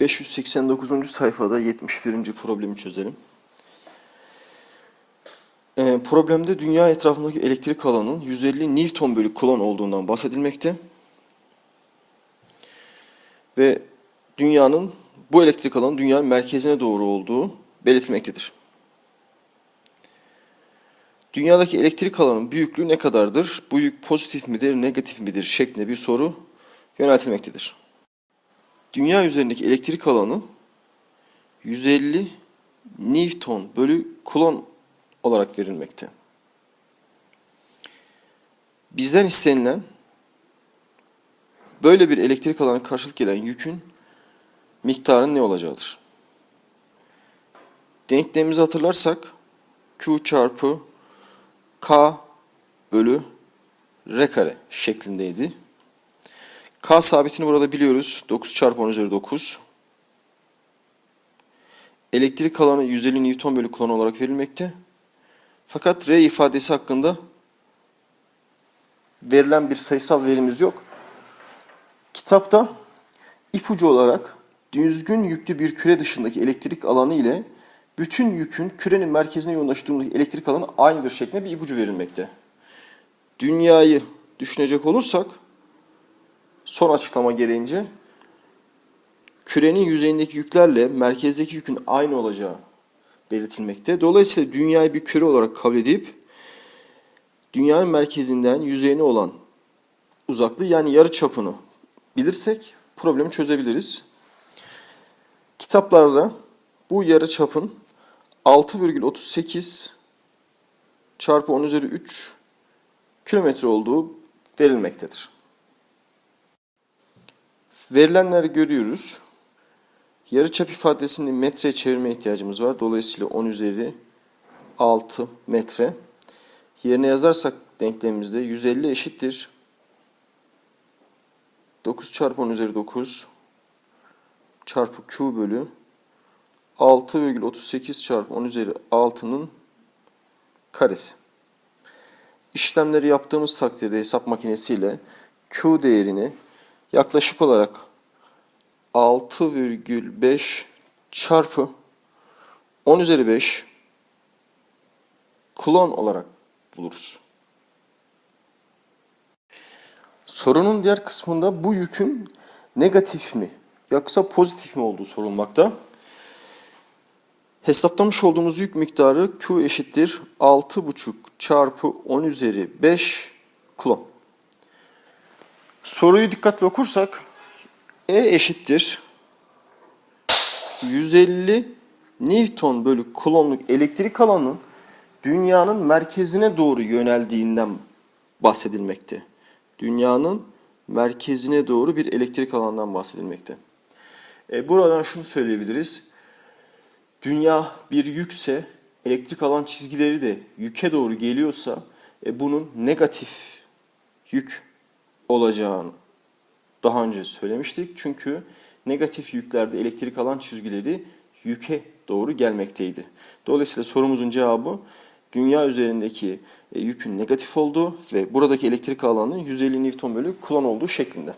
589. sayfada 71. problemi çözelim. Ee, problemde dünya etrafındaki elektrik alanının 150 Newton bölü kulon olduğundan bahsedilmekte. Ve dünyanın bu elektrik alanı dünyanın merkezine doğru olduğu belirtilmektedir. Dünyadaki elektrik alanının büyüklüğü ne kadardır? Bu yük pozitif midir, negatif midir şeklinde bir soru yöneltilmektedir. Dünya üzerindeki elektrik alanı 150 Newton bölü kulon olarak verilmekte. Bizden istenilen böyle bir elektrik alanı karşılık gelen yükün miktarı ne olacağıdır? Denklemimizi hatırlarsak Q çarpı K bölü R kare şeklindeydi. K sabitini burada biliyoruz. 9 çarpı 10 üzeri 9. Elektrik alanı 150 Newton bölü kulon olarak verilmekte. Fakat R ifadesi hakkında verilen bir sayısal verimiz yok. Kitapta ipucu olarak düzgün yüklü bir küre dışındaki elektrik alanı ile bütün yükün kürenin merkezine yoğunlaştığındaki elektrik alanı aynıdır şeklinde bir ipucu verilmekte. Dünyayı düşünecek olursak son açıklama gereğince kürenin yüzeyindeki yüklerle merkezdeki yükün aynı olacağı belirtilmekte. Dolayısıyla dünyayı bir küre olarak kabul edip dünyanın merkezinden yüzeyine olan uzaklığı yani yarı çapını bilirsek problemi çözebiliriz. Kitaplarda bu yarı çapın 6,38 çarpı 10 üzeri 3 kilometre olduğu verilmektedir. Verilenleri görüyoruz. Yarıçap ifadesini metreye çevirmeye ihtiyacımız var. Dolayısıyla 10 üzeri 6 metre. Yerine yazarsak denklemimizde 150 eşittir. 9 çarpı 10 üzeri 9 çarpı Q bölü 6,38 çarpı 10 üzeri 6'nın karesi. İşlemleri yaptığımız takdirde hesap makinesiyle Q değerini yaklaşık olarak 6,5 çarpı 10 üzeri 5 kulon olarak buluruz. Sorunun diğer kısmında bu yükün negatif mi yoksa pozitif mi olduğu sorulmakta. Hesaplamış olduğumuz yük miktarı Q eşittir 6,5 çarpı 10 üzeri 5 kulon. Soruyu dikkatli okursak E eşittir 150 Newton bölü kulonluk elektrik alanının dünyanın merkezine doğru yöneldiğinden bahsedilmekte. Dünyanın merkezine doğru bir elektrik alanından bahsedilmekte. E, buradan şunu söyleyebiliriz. Dünya bir yükse elektrik alan çizgileri de yüke doğru geliyorsa e, bunun negatif yük olacağını daha önce söylemiştik. Çünkü negatif yüklerde elektrik alan çizgileri yüke doğru gelmekteydi. Dolayısıyla sorumuzun cevabı dünya üzerindeki e, yükün negatif olduğu ve buradaki elektrik alanının 150 Newton bölü kulon olduğu şeklinde.